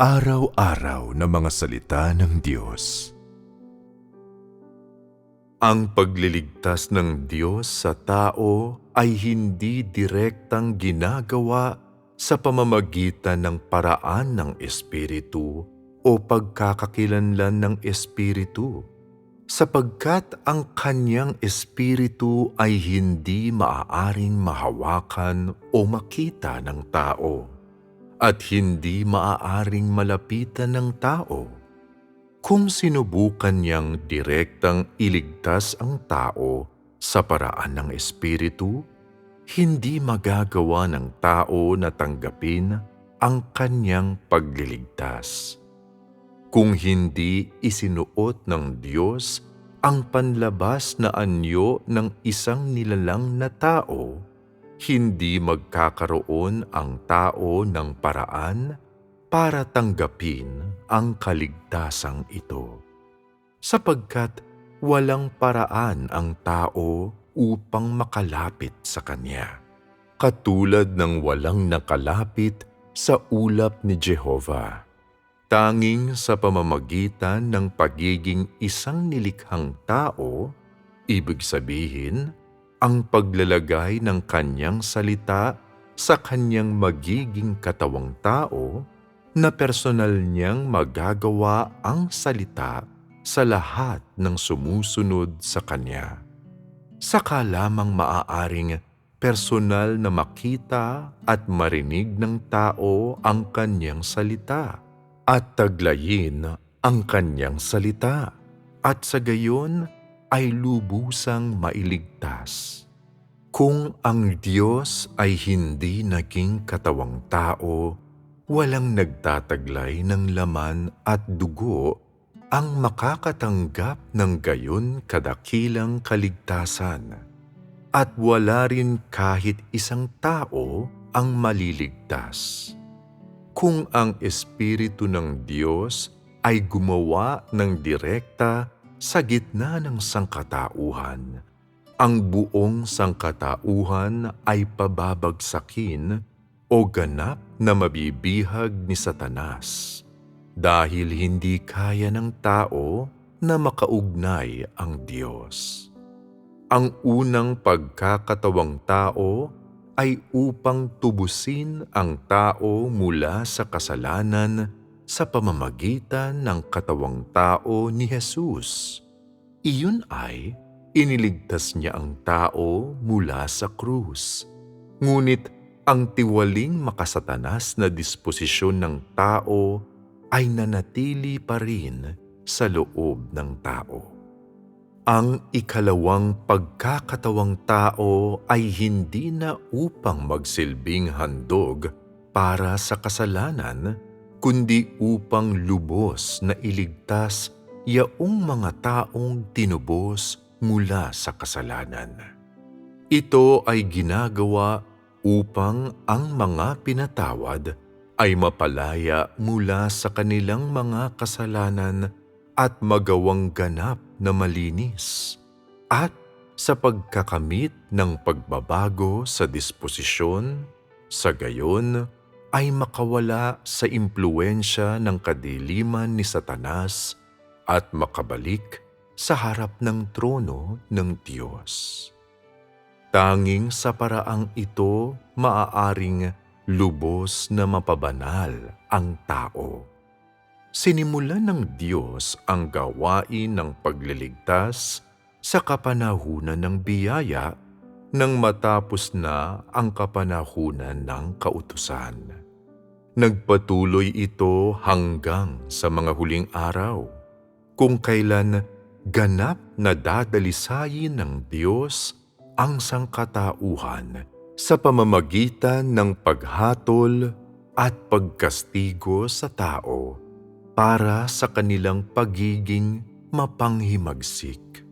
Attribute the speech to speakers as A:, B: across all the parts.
A: Araw-araw na mga salita ng Diyos. Ang pagliligtas ng Diyos sa tao ay hindi direktang ginagawa sa pamamagitan ng paraan ng Espiritu o pagkakakilanlan ng Espiritu, sapagkat ang kanyang Espiritu ay hindi maaaring mahawakan o makita ng tao at hindi maaaring malapitan ng tao. Kung sinubukan niyang direktang iligtas ang tao sa paraan ng Espiritu, hindi magagawa ng tao na tanggapin ang kanyang pagliligtas. Kung hindi isinuot ng Diyos ang panlabas na anyo ng isang nilalang na tao, hindi magkakaroon ang tao ng paraan para tanggapin ang kaligtasang ito. Sapagkat walang paraan ang tao upang makalapit sa Kanya. Katulad ng walang nakalapit sa ulap ni Jehovah. Tanging sa pamamagitan ng pagiging isang nilikhang tao, ibig sabihin, ang paglalagay ng kanyang salita sa kanyang magiging katawang tao na personal niyang magagawa ang salita sa lahat ng sumusunod sa kanya. Saka lamang maaaring personal na makita at marinig ng tao ang kanyang salita at taglayin ang kanyang salita at sa gayon ay lubusang mailigtas. Kung ang Diyos ay hindi naging katawang tao, walang nagtataglay ng laman at dugo ang makakatanggap ng gayon kadakilang kaligtasan. At wala rin kahit isang tao ang maliligtas. Kung ang Espiritu ng Diyos ay gumawa ng direkta sa gitna ng sangkatauhan, ang buong sangkatauhan ay pababagsakin o ganap na mabibihag ni Satanas dahil hindi kaya ng tao na makaugnay ang Diyos. Ang unang pagkakatawang tao ay upang tubusin ang tao mula sa kasalanan sa pamamagitan ng katawang tao ni Jesus. Iyon ay iniligtas niya ang tao mula sa krus. Ngunit ang tiwaling makasatanas na disposisyon ng tao ay nanatili pa rin sa loob ng tao. Ang ikalawang pagkakatawang tao ay hindi na upang magsilbing handog para sa kasalanan, kundi upang lubos na iligtas yaong mga taong tinubos mula sa kasalanan. Ito ay ginagawa upang ang mga pinatawad ay mapalaya mula sa kanilang mga kasalanan at magawang ganap na malinis at sa pagkakamit ng pagbabago sa disposisyon, sa gayon ay makawala sa impluensya ng kadiliman ni Satanas at makabalik sa harap ng trono ng Diyos. Tanging sa paraang ito maaaring lubos na mapabanal ang tao. Sinimulan ng Diyos ang gawain ng pagliligtas sa kapanahunan ng biyaya nang matapos na ang kapanahunan ng kautusan. Nagpatuloy ito hanggang sa mga huling araw, kung kailan ganap na dadalisayin ng Diyos ang sangkatauhan sa pamamagitan ng paghatol at pagkastigo sa tao para sa kanilang pagiging mapanghimagsik.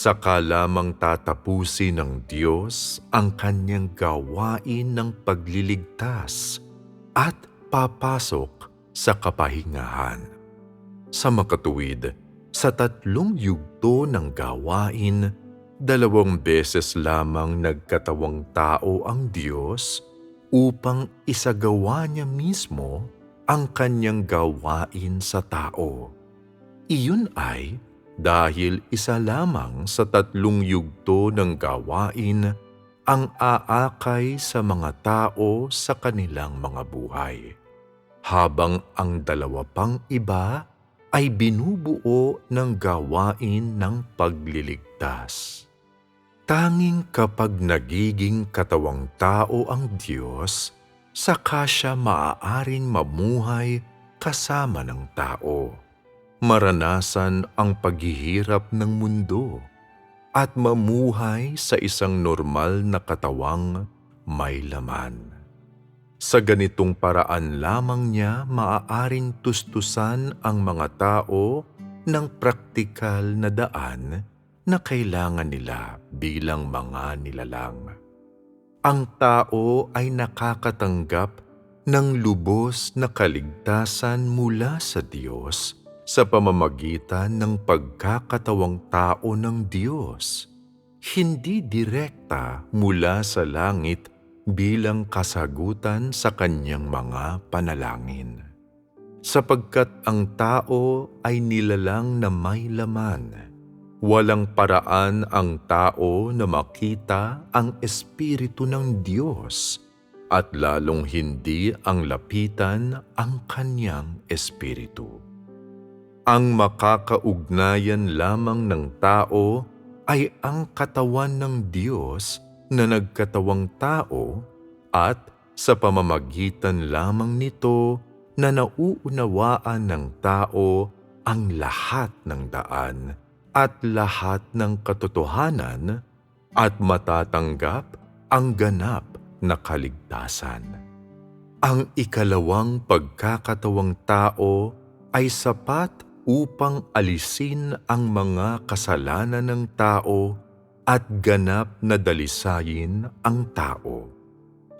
A: Saka lamang tatapusin ng Diyos ang kanyang gawain ng pagliligtas at papasok sa kapahingahan. Sa makatuwid, sa tatlong yugto ng gawain, dalawang beses lamang nagkatawang tao ang Diyos upang isagawa niya mismo ang kanyang gawain sa tao. Iyon ay dahil isa lamang sa tatlong yugto ng gawain ang aakay sa mga tao sa kanilang mga buhay. Habang ang dalawa pang iba ay binubuo ng gawain ng pagliligtas. Tanging kapag nagiging katawang tao ang Diyos, saka siya maaaring mamuhay kasama ng tao. Maranasan ang paghihirap ng mundo at mamuhay sa isang normal na katawang may laman. Sa ganitong paraan lamang niya maaaring tustusan ang mga tao ng praktikal na daan na kailangan nila bilang mga nilalang. Ang tao ay nakakatanggap ng lubos na kaligtasan mula sa Diyos sa pamamagitan ng pagkakatawang tao ng Diyos, hindi direkta mula sa langit bilang kasagutan sa kanyang mga panalangin. Sapagkat ang tao ay nilalang na may laman, walang paraan ang tao na makita ang Espiritu ng Diyos at lalong hindi ang lapitan ang kanyang Espiritu. Ang makakaugnayan lamang ng tao ay ang katawan ng Diyos na nagkatawang tao at sa pamamagitan lamang nito na nauunawaan ng tao ang lahat ng daan at lahat ng katotohanan at matatanggap ang ganap na kaligtasan. Ang ikalawang pagkakatawang tao ay sapat upang alisin ang mga kasalanan ng tao at ganap na dalisayin ang tao.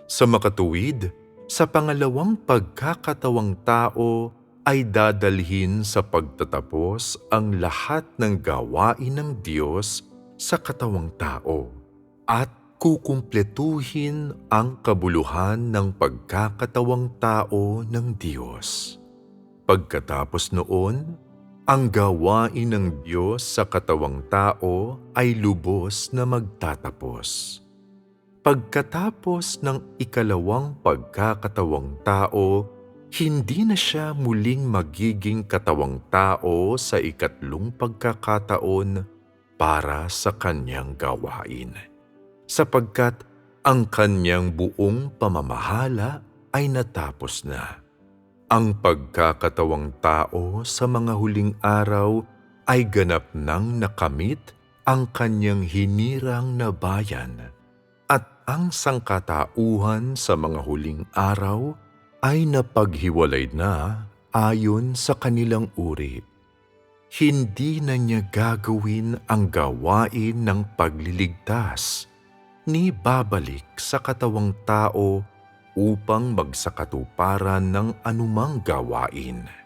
A: Sa makatuwid, sa pangalawang pagkakatawang tao ay dadalhin sa pagtatapos ang lahat ng gawain ng Diyos sa katawang tao at kukumpletuhin ang kabuluhan ng pagkakatawang tao ng Diyos. Pagkatapos noon, ang gawain ng Diyos sa katawang tao ay lubos na magtatapos. Pagkatapos ng ikalawang pagkakatawang tao, hindi na siya muling magiging katawang tao sa ikatlong pagkakataon para sa kanyang gawain. Sapagkat ang kanyang buong pamamahala ay natapos na. Ang pagkakatawang tao sa mga huling araw ay ganap nang nakamit ang kanyang hinirang na bayan at ang sangkatauhan sa mga huling araw ay napaghiwalay na ayon sa kanilang uri. Hindi na niya gagawin ang gawain ng pagliligtas, ni babalik sa katawang tao upang magsakatuparan ng anumang gawain.